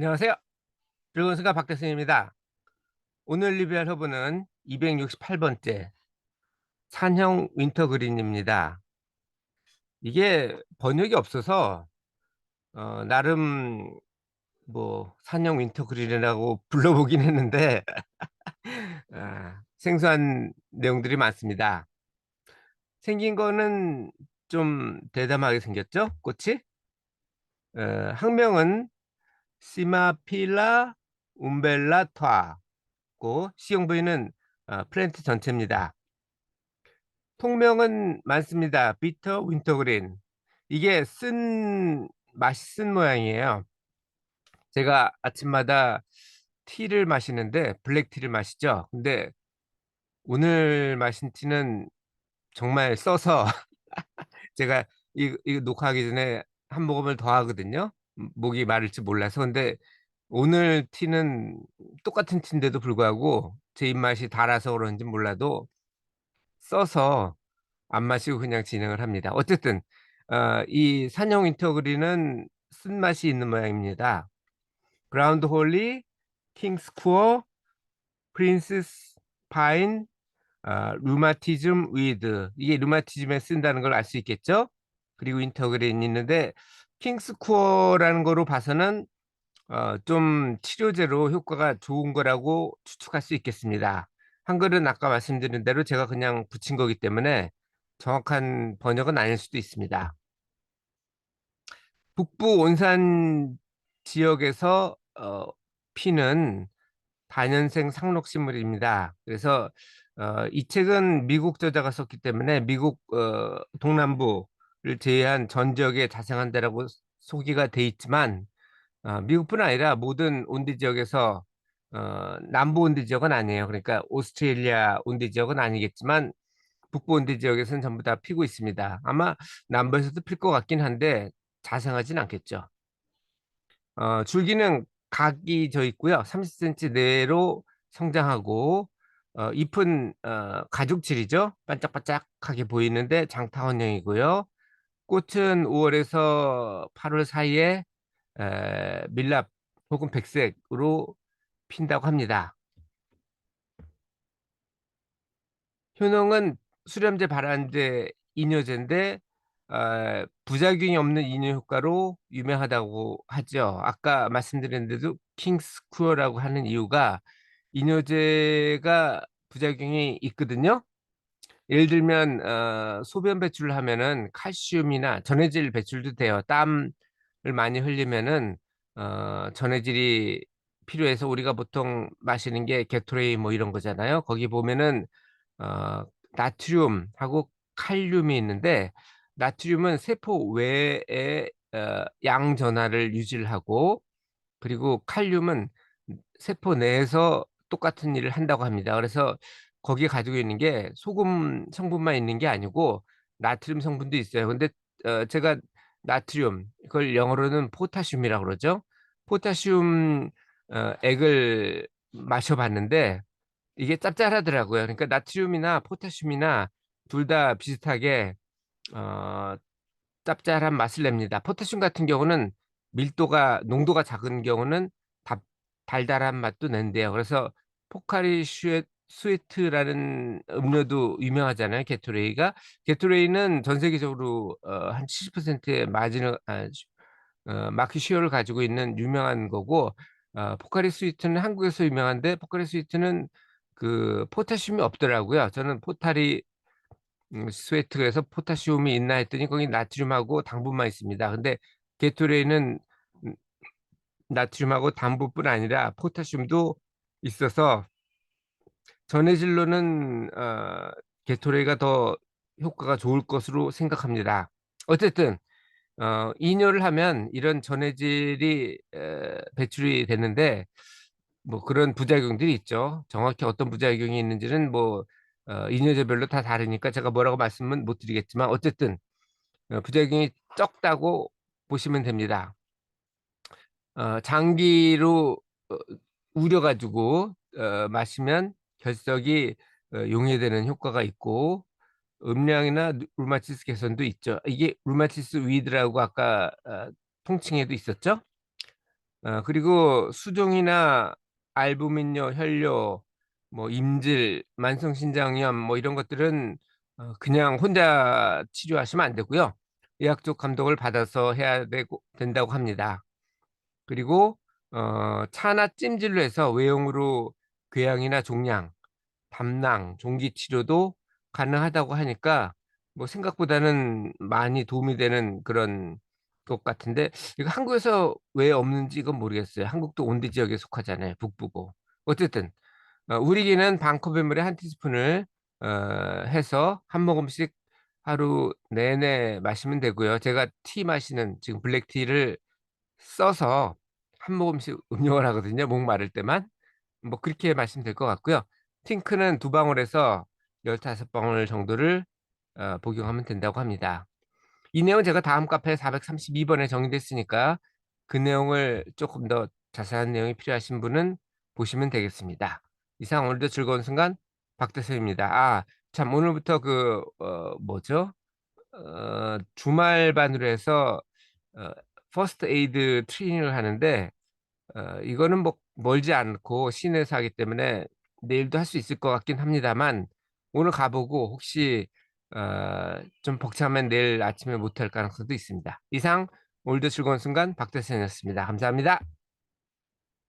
안녕하세요. 즐거운 순간 박대승입니다. 오늘 리뷰할 허브는 268번째 산형 윈터 그린입니다. 이게 번역이 없어서 어, 나름 뭐 산형 윈터 그린이라고 불러보긴 했는데 아, 생소한 내용들이 많습니다. 생긴 거는 좀 대담하게 생겼죠? 꽃이? 어, 학명은 시마필라 움벨라토아고 시형 부위는 어, 플랜트 전체입니다. 통명은 많습니다. 비터 윈터그린. 이게 쓴 맛이 쓴 모양이에요. 제가 아침마다 티를 마시는데 블랙티를 마시죠. 근데 오늘 마신 티는 정말 써서 제가 이, 이 녹화하기 전에 한 모금을 더 하거든요. 음, 목이 마를지 몰라서. 근데 오늘 티는 똑같은 티인데도 불구하고 제 입맛이 달아서 그런지 몰라도 써서 안 마시고 그냥 진행을 합니다. 어쨌든 어, 이 산형 인터그린은 쓴맛이 있는 모양입니다. 그라운드 홀리, 킹스쿠어, 프린세스 파인, 어, 루마티즘 위드 이게 루마티즘에 쓴다는 걸 알 수 있겠죠? 그리고 인터그린이 있는데 킹스쿠어라는 거로 봐서는 어, 좀 치료제로 효과가 좋은 거라고 추측할 수 있겠습니다. 한글은 아까 말씀드린 대로 제가 그냥 붙인 거기 때문에 정확한 번역은 아닐 수도 있습니다. 북부 온산 지역에서 어, 피는 다년생 상록식물입니다. 그래서 어, 이 책은 미국 저자가 썼기 때문에 미국 어, 동남부를 제외한 전 지역에 자생한 데라고 소개가 돼 있지만 어, 미국뿐 아니라 모든 온디 지역에서 어, 남부 온디 지역은 아니에요. 그러니까 오스트레일리아 온디 지역은 아니겠지만 북부 온디 지역에서는 전부 다 피고 있습니다. 아마 남부에서도 필 것 같긴 한데 자생하진 않겠죠. 어, 줄기는 각이 져 있고요. 30cm 내로 성장하고 어, 잎은 어, 가죽질이죠. 반짝반짝하게 보이는데 장타원형이고요. 꽃은 5월에서 8월 사이에 에, 밀랍 혹은 백색으로 핀다고 합니다. 효능은 수렴제, 발암제, 이뇨제인데 어, 부작용이 없는 이뇨 효과로 유명하다고 하죠. 아까 말씀드렸는데도 킹스쿠어라고 하는 이유가 이뇨제가 부작용이 있거든요. 예를 들면 어, 소변 배출을 하면은 칼슘이나 전해질 배출도 돼요. 땀을 많이 흘리면은 어, 전해질이 필요해서 우리가 보통 마시는 게 게토레이 뭐 이런 거잖아요. 거기 보면은 어, 나트륨하고 칼륨이 있는데 나트륨은 세포 외에 어, 양 전하를 유지를 하고 그리고 칼륨은 세포 내에서 똑같은 일을 한다고 합니다. 그래서 거기에 가지고 있는 게 소금 성분만 있는 게 아니고 나트륨 성분도 있어요. 근데 어, 제가 나트륨 그걸 영어로는 포타슘이라고 그러죠. 포타슘 어, 액을 마셔봤는데 이게 짭짤하더라고요. 그러니까 나트륨이나 포타슘이나 둘 다 비슷하게 어, 짭짤한 맛을 냅니다. 포타슘 같은 경우는 밀도가 농도가 작은 경우는 다, 달달한 맛도 낸대요. 그래서 포카리 슈에, 스위트라는 음료도 유명하잖아요. 게토레이가 게토레이는 전 세계적으로 어, 한 70%의 마진을 아, 어, 마켓 쉐어를 가지고 있는 유명한 거고 어, 포카리 스위트는 한국에서 유명한데 포카리 스위트는 그 포타슘이 없더라고요. 저는 포타리 음, 스웨트에서 포타슘이 있나 했더니 거기 나트륨하고 당분만 있습니다. 근데 게토레이는 음, 나트륨하고 당분뿐 아니라 포타슘도 있어서 전해질로는 어, 게토레이가 더 효과가 좋을 것으로 생각합니다. 어쨌든 어, 이뇨를 하면 이런 전해질이 에, 배출이 되는데 뭐 그런 부작용들이 있죠. 정확히 어떤 부작용이 있는지는 뭐 어, 이뇨제별로 다 다르니까 제가 뭐라고 말씀은 못 드리겠지만 어쨌든 어, 부작용이 적다고 보시면 됩니다. 어, 장기로 어, 우려 가지고 어, 마시면 결석이 어, 용해되는 효과가 있고 음량이나 루마티스 개선도 있죠. 이게 루마티스 위드라고 아까 어, 통칭에도 있었죠. 어 그리고 수종이나 알부민요, 혈뇨, 뭐 임질, 만성신장염 뭐 이런 것들은 어 그냥 혼자 치료하시면 안 되고요. 의학적 감독을 받아서 해야 되고 된다고 합니다. 그리고 어 차나 찜질로 해서 외용으로 궤양이나 종양, 담낭, 종기 치료도 가능하다고 하니까 뭐 생각보다는 많이 도움이 되는 그런 것 같은데 이거 한국에서 왜 없는지 이건 모르겠어요. 한국도 온대 지역에 속하잖아요, 북부고. 어쨌든 어 우리기는 방커베물에 한 티스푼을 어 해서 한 모금씩 하루 내내 마시면 되고요. 제가 티 마시는 지금 블랙티를 써서 한 모금씩 음용을 하거든요, 목 마를 때만. 뭐 그렇게 될것 같고요. 팅크는 두 방울에서 15 방울 정도를 어 복용하면 된다고 합니다. 이 내용은 제가 다음 카페 432 번에 정리됐으니까 그 내용을 쪼끔 더 자세한 내용이 필요하신 분은 보시면 되겠습니다. 이상 오늘도 즐거운 순간 박대성입니다. 아 참 오늘부터 그 어 뭐죠? 어 주말반으로 해서 어 퍼스트 에이드 트레이닝을 하는데 어 이거는 뭐 멀지 않고 시내에서 하기 때문에 내일도 할 수 있을 것 같긴 합니다만 오늘 가 보고 혹시 어 좀 벅차면 내일 아침에 못할 가능성도 있습니다. 이상 오늘도 즐거운 순간 박대성이었습니다. 감사합니다.